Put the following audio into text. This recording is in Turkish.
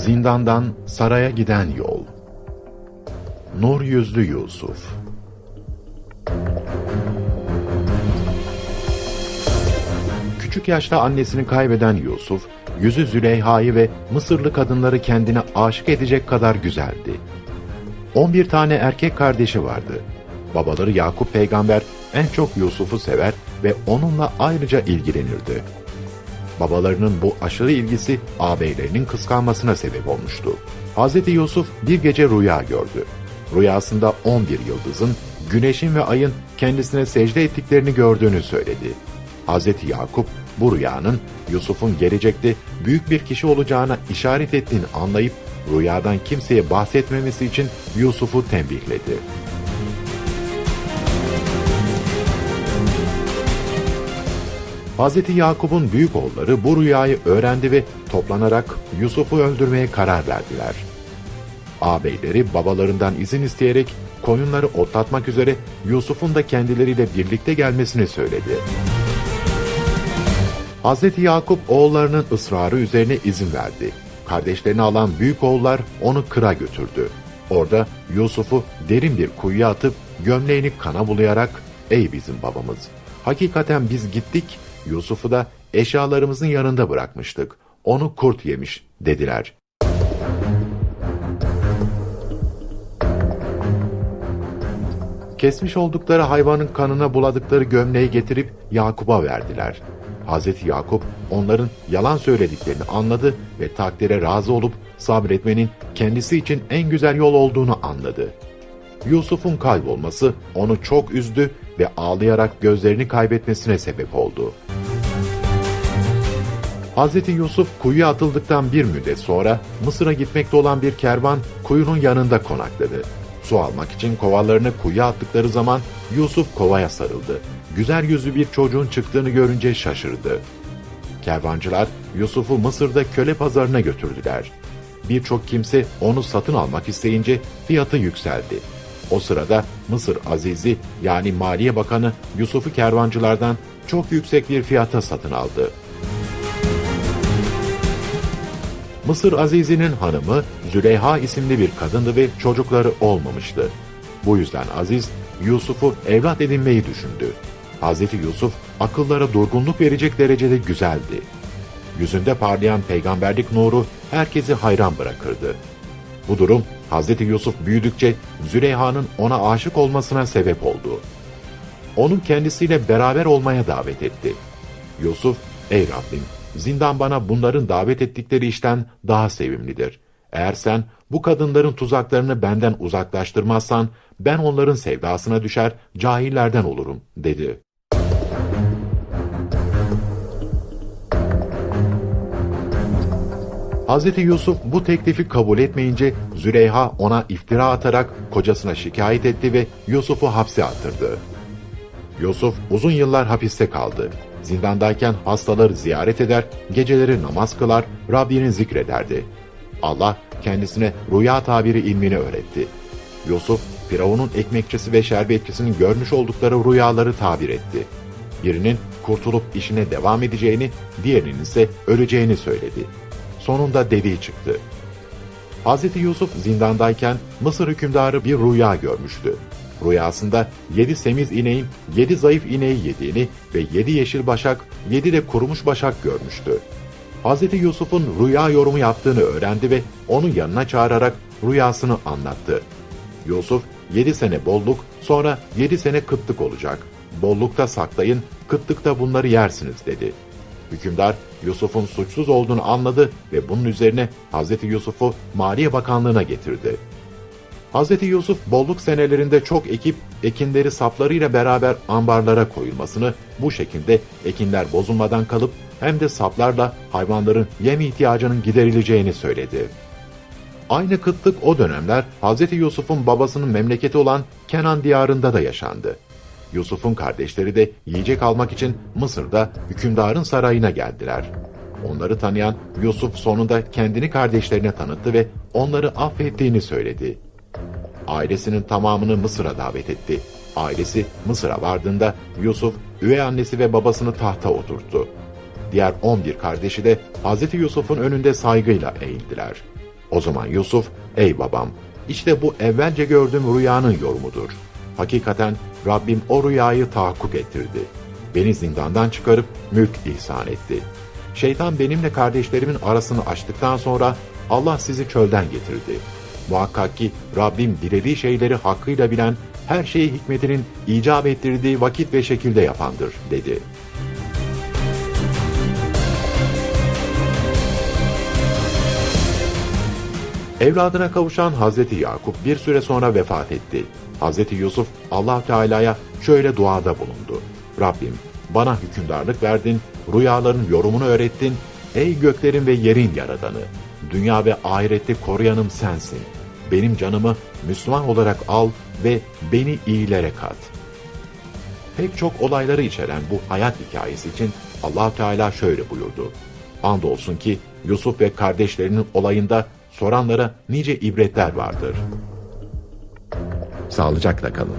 Zindandan saraya giden yol. Nur yüzlü Yusuf. Küçük yaşta annesini kaybeden Yusuf, yüzü Züleyha'yı ve Mısırlı kadınları kendine aşık edecek kadar güzeldi. 11 tane erkek kardeşi vardı. Babaları Yakup peygamber en çok Yusuf'u sever ve onunla ayrıca ilgilenirdi. Babalarının bu aşırı ilgisi ağabeylerinin kıskanmasına sebep olmuştu. Hz. Yusuf bir gece rüya gördü. Rüyasında 11 yıldızın, güneşin ve ayın kendisine secde ettiklerini gördüğünü söyledi. Hz. Yakup bu rüyanın Yusuf'un gelecekte büyük bir kişi olacağına işaret ettiğini anlayıp rüyadan kimseye bahsetmemesi için Yusuf'u tembihledi. Hz. Yakup'un büyük oğulları bu rüyayı öğrendi ve toplanarak Yusuf'u öldürmeye karar verdiler. Ağabeyleri babalarından izin isteyerek koyunları otlatmak üzere Yusuf'un da kendileriyle birlikte gelmesini söyledi. Hz. Yakup oğullarının ısrarı üzerine izin verdi. Kardeşlerini alan büyük oğullar onu kıra götürdü. Orada Yusuf'u derin bir kuyuya atıp gömleğini kana bulayarak ''Ey bizim babamız, hakikaten biz gittik, Yusuf'u da eşyalarımızın yanında bırakmıştık. Onu kurt yemiş.'' dediler. Kesmiş oldukları hayvanın kanına buladıkları gömleği getirip Yakup'a verdiler. Hazreti Yakup onların yalan söylediklerini anladı ve takdire razı olup sabretmenin kendisi için en güzel yol olduğunu anladı. Yusuf'un kaybolması onu çok üzdü ve ağlayarak gözlerini kaybetmesine sebep oldu. Hz. Yusuf kuyuya atıldıktan bir müddet sonra Mısır'a gitmekte olan bir kervan kuyunun yanında konakladı. Su almak için kovalarını kuyuya attıkları zaman Yusuf kovaya sarıldı. Güzel yüzlü bir çocuğun çıktığını görünce şaşırdı. Kervancılar Yusuf'u Mısır'da köle pazarına götürdüler. Birçok kimse onu satın almak isteyince fiyatı yükseldi. O sırada Mısır Azizi yani Maliye Bakanı Yusuf'u kervancılardan çok yüksek bir fiyata satın aldı. Mısır Azizi'nin hanımı Züleyha isimli bir kadındı ve çocukları olmamıştı. Bu yüzden Aziz, Yusuf'u evlat edinmeyi düşündü. Hazreti Yusuf, akıllara durgunluk verecek derecede güzeldi. Yüzünde parlayan peygamberlik nuru herkesi hayran bırakırdı. Bu durum Hazreti Yusuf büyüdükçe Züleyha'nın ona aşık olmasına sebep oldu. Onu kendisiyle beraber olmaya davet etti. Yusuf, ey Rabbim zindan bana bunların davet ettikleri işten daha sevimlidir. Eğer sen bu kadınların tuzaklarını benden uzaklaştırmazsan ben onların sevdasına düşer, cahillerden olurum, dedi. Hz. Yusuf bu teklifi kabul etmeyince Züleyha ona iftira atarak kocasına şikayet etti ve Yusuf'u hapse attırdı. Yusuf uzun yıllar hapiste kaldı. Zindandayken hastaları ziyaret eder, geceleri namaz kılar, Rabbini zikrederdi. Allah kendisine rüya tabiri ilmini öğretti. Yusuf, Firavun'un ekmekçisi ve şerbetçisinin görmüş oldukları rüyaları tabir etti. Birinin kurtulup işine devam edeceğini, diğerinin ise öleceğini söyledi. Sonunda dediği çıktı. Hz. Yusuf zindandayken Mısır hükümdarı bir rüya görmüştü. Rüyasında yedi semiz ineğin yedi zayıf ineği yediğini ve yedi yeşil başak, yedi de kurumuş başak görmüştü. Hz. Yusuf'un rüya yorumu yaptığını öğrendi ve onu yanına çağırarak rüyasını anlattı. Yusuf, yedi sene bolluk, sonra yedi sene kıtlık olacak. Bollukta saklayın, kıtlıkta bunları yersiniz dedi. Hükümdar, Yusuf'un suçsuz olduğunu anladı ve bunun üzerine Hz. Yusuf'u Maliye Bakanlığı'na getirdi. Hz. Yusuf bolluk senelerinde çok ekip ekinleri saplarıyla beraber ambarlara koyulmasını, bu şekilde ekinler bozulmadan kalıp hem de saplarla hayvanların yem ihtiyacının giderileceğini söyledi. Aynı kıtlık o dönemler Hz. Yusuf'un babasının memleketi olan Kenan diyarında da yaşandı. Yusuf'un kardeşleri de yiyecek almak için Mısır'da hükümdarın sarayına geldiler. Onları tanıyan Yusuf sonunda kendini kardeşlerine tanıttı ve onları affettiğini söyledi. Ailesinin tamamını Mısır'a davet etti. Ailesi Mısır'a vardığında Yusuf, üvey annesi ve babasını tahta oturttu. Diğer 11 kardeşi de Hz. Yusuf'un önünde saygıyla eğildiler. O zaman Yusuf, ey babam, işte bu evvelce gördüğüm rüyanın yorumudur. Hakikaten Rabbim o rüyayı tahakkuk ettirdi. Beni zindandan çıkarıp mülk ihsan etti. Şeytan benimle kardeşlerimin arasını açtıktan sonra Allah sizi çölden getirdi. Muhakkak ki Rabbim dilediği şeyleri hakkıyla bilen, her şeyi hikmetinin icap ettirdiği vakit ve şekilde yapandır, dedi. Evladına kavuşan Hazreti Yakup bir süre sonra vefat etti. Hazreti Yusuf Allah Teala'ya şöyle duada bulundu. Rabbim bana hükümdarlık verdin, rüyaların yorumunu öğrettin. Ey göklerin ve yerin yaradanı, dünya ve ahirette koruyanım sensin. Benim canımı Müslüman olarak al ve beni iyilere kat. Pek çok olayları içeren bu hayat hikayesi için allah Teala şöyle buyurdu. Andolsun ki Yusuf ve kardeşlerinin olayında soranlara nice ibretler vardır. Sağlıcakla kalın.